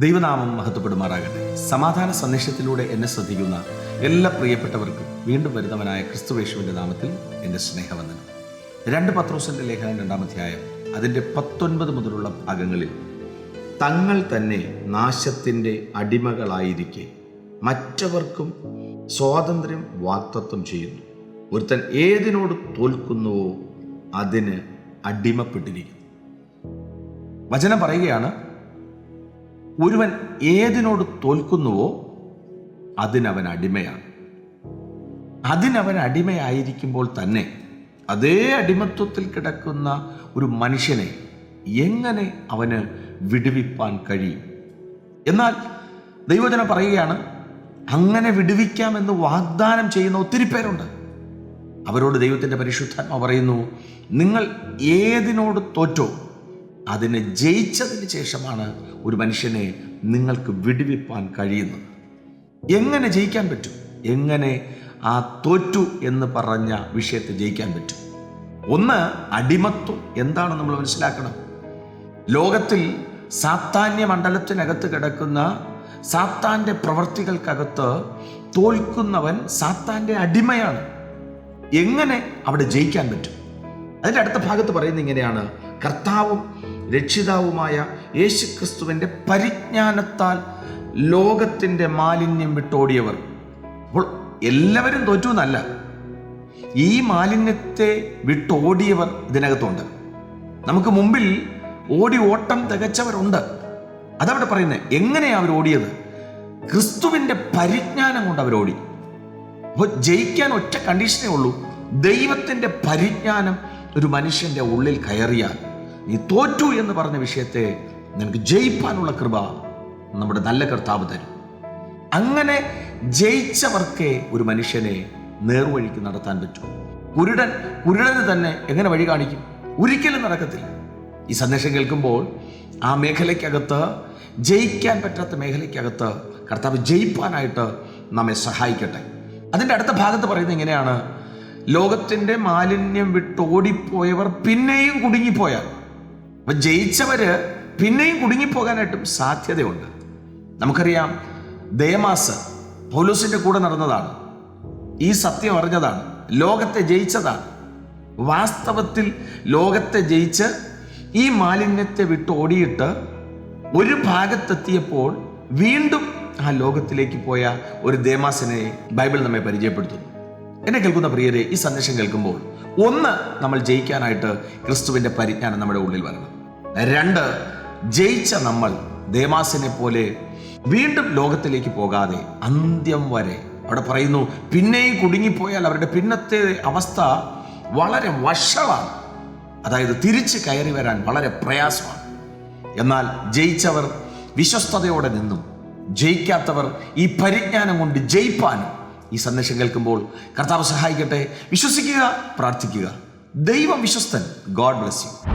ദൈവനാമം മഹത്വപ്പെടുമാറാകട്ടെ. സമാധാന സന്ദേശത്തിലൂടെ എന്നെ ശ്രദ്ധിക്കുന്ന എല്ലാ പ്രിയപ്പെട്ടവർക്കും വീണ്ടും വരുന്നവനായ ക്രിസ്തുവേശുവിന്റെ നാമത്തിൽ എന്റെ സ്നേഹവന്ദനം. രണ്ട് പത്രോസിന്റെ ലേഖനം രണ്ടാമധ്യായം അതിന്റെ പത്തൊൻപത് മുതലുള്ള ഭാഗങ്ങളിൽ തങ്ങൾ തന്നെ നാശത്തിന്റെ അടിമകളായിരിക്കെ മറ്റവർക്കും സ്വാതന്ത്ര്യം വാക്തത്വം ചെയ്യുന്നു. ഒരുത്തൻ ഏതിനോട് തോൽക്കുന്നുവോ അതിന് അടിമപ്പെട്ടിരിക്കുന്നു. വചനം പറയുകയാണ് ഒരുവൻ ഏതിനോട് തോൽക്കുന്നുവോ അതിനവൻ അടിമയാണ്. അതിനവൻ അടിമയായിരിക്കുമ്പോൾ തന്നെ അതേ അടിമത്വത്തിൽ കിടക്കുന്ന ഒരു മനുഷ്യനെ എങ്ങനെ അവന് വിടുവിപ്പാൻ കഴിയും? എന്നാൽ ദൈവജന പറയുകയാണ് അങ്ങനെ വിടുവിക്കാമെന്ന് വാഗ്ദാനം ചെയ്യുന്ന ഒത്തിരി പേരുണ്ട്. അവരോട് ദൈവത്തിന്റെ പരിശുദ്ധാത്മ പറയുന്നു നിങ്ങൾ ഏതിനോട് തോറ്റോ അതിനെ ജയിച്ചതിന് ശേഷമാണ് ഒരു മനുഷ്യനെ നിങ്ങൾക്ക് വിടുവിപ്പാൻ കഴിയുന്നത്. എങ്ങനെ ജയിക്കാൻ പറ്റും? എങ്ങനെ ആ തോറ്റു എന്ന് പറഞ്ഞ വിഷയത്തെ ജയിക്കാൻ പറ്റും? ഒന്ന് അടിമത്വം. എന്താണ് നമ്മൾ മനസ്സിലാക്കണം? ലോകത്തിൽ സാത്താന്യ മണ്ഡലത്തിനകത്ത് കിടക്കുന്ന സാത്താന്റെ പ്രവർത്തികൾക്കകത്ത് തോൽക്കുന്നവൻ സാത്താന്റെ അടിമയാണ്. എങ്ങനെ അവിടെ ജയിക്കാൻ പറ്റും? അതിന്റെ അടുത്ത ഭാഗത്ത് പറയുന്നത് ഇങ്ങനെയാണ്. കർത്താവും രക്ഷിതാവുമായ യേശു ക്രിസ്തുവിന്റെ പരിജ്ഞാനത്താൽ ലോകത്തിന്റെ മാലിന്യം വിട്ടോടിയവർ. അപ്പോൾ എല്ലാവരും തോറ്റു എന്നല്ല. ഈ മാലിന്യത്തെ വിട്ടോടിയവർ ഇതിനകത്തുണ്ട്. നമുക്ക് മുമ്പിൽ ഓടി ഓട്ടം തികച്ചവരുണ്ട്. അതവിടെ പറയുന്നത് എങ്ങനെയാണ് അവർ ഓടിയത്? ക്രിസ്തുവിന്റെ പരിജ്ഞാനം കൊണ്ട് അവരോടി അപ്പോൾ ജയിക്കാൻ ഒറ്റ കണ്ടീഷനേ ഉള്ളൂ. ദൈവത്തിന്റെ പരിജ്ഞാനം ഒരു മനുഷ്യന്റെ ഉള്ളിൽ കയറിയാൽ നീ തോറ്റു എന്ന് പറഞ്ഞ വിഷയത്തെ നിനക്ക് ജയിപ്പാനുള്ള കൃപ നമ്മുടെ നല്ല കർത്താവ് തരും. അങ്ങനെ ജയിച്ചവർക്കേ ഒരു മനുഷ്യനെ നേർവഴിക്ക് നടത്താൻ പറ്റൂ. കുരുടൻ കുരുടന് തന്നെ എങ്ങനെ വഴി കാണിക്കും? ഒരിക്കലും നടക്കത്തില്ല. ഈ സന്ദേശം കേൾക്കുമ്പോൾ ആ മേഖലയ്ക്കകത്ത് ജയിക്കാൻ പറ്റാത്ത മേഖലയ്ക്കകത്ത് കർത്താവ് ജയിപ്പാനായിട്ട് നമ്മെ സഹായിക്കട്ടെ. അതിന്റെ അടുത്ത ഭാഗത്ത് പറയുന്നത് എങ്ങനെയാണ് ലോകത്തിന്റെ മാലിന്യം വിട്ടോടിപ്പോയവർ പിന്നെയും കുടുങ്ങിപ്പോയാൽ അപ്പൊ ജയിച്ചവര് പിന്നെയും കുടുങ്ങിപ്പോകാനായിട്ടും സാധ്യതയുണ്ട്. നമുക്കറിയാം ദേമാസ് പൗലൂസിന്റെ കൂടെ നടന്നതാണ്. ഈ സത്യം അറിഞ്ഞതാണ് ലോകത്തെ ജയിച്ചതാണ്. വാസ്തവത്തിൽ ലോകത്തെ ജയിച്ച് ഈ മാലിന്യത്തെ വിട്ട് ഓടിയിട്ട് ഒരു ഭാഗത്തെത്തിയപ്പോൾ വീണ്ടും ആ ലോകത്തിലേക്ക് പോയ ഒരു ദേമാസിനെ ബൈബിൾ നമ്മെ പരിചയപ്പെടുത്തുന്നു. എന്നെ കേൾക്കുന്ന പ്രിയരെ ഈ സന്ദേശം കേൾക്കുമ്പോൾ ഒന്ന് നമ്മൾ ജയിക്കാനായിട്ട് ക്രിസ്തുവിന്റെ പരിജ്ഞാനം നമ്മുടെ ഉള്ളിൽ വരണം. രണ്ട് ജയിച്ച നമ്മൾ ദേമാസിനെ പോലെ വീണ്ടും ലോകത്തിലേക്ക് പോകാതെ അന്ത്യം വരെ. അവിടെ പറയുന്നു പിന്നെയും കുടുങ്ങിപ്പോയാൽ അവരുടെ പിന്നത്തെ അവസ്ഥ വളരെ വഷളാണ്. അതായത് തിരിച്ച് കയറി വരാൻ വളരെ പ്രയാസമാണ്. എന്നാൽ ജയിച്ചവർ വിശ്വസ്തയോടെ നിന്നും ജയിക്കാത്തവർ ഈ പരിജ്ഞാനം കൊണ്ട് ജയിപ്പാനും ഈ സന്ദേശം കേൾക്കുമ്പോൾ കർത്താവ് സഹായിക്കട്ടെ. വിശ്വസിക്കുക പ്രാർത്ഥിക്കുക. ദൈവം വിശ്വസ്തൻ ഗോഡ് ബ്ലസ് യു.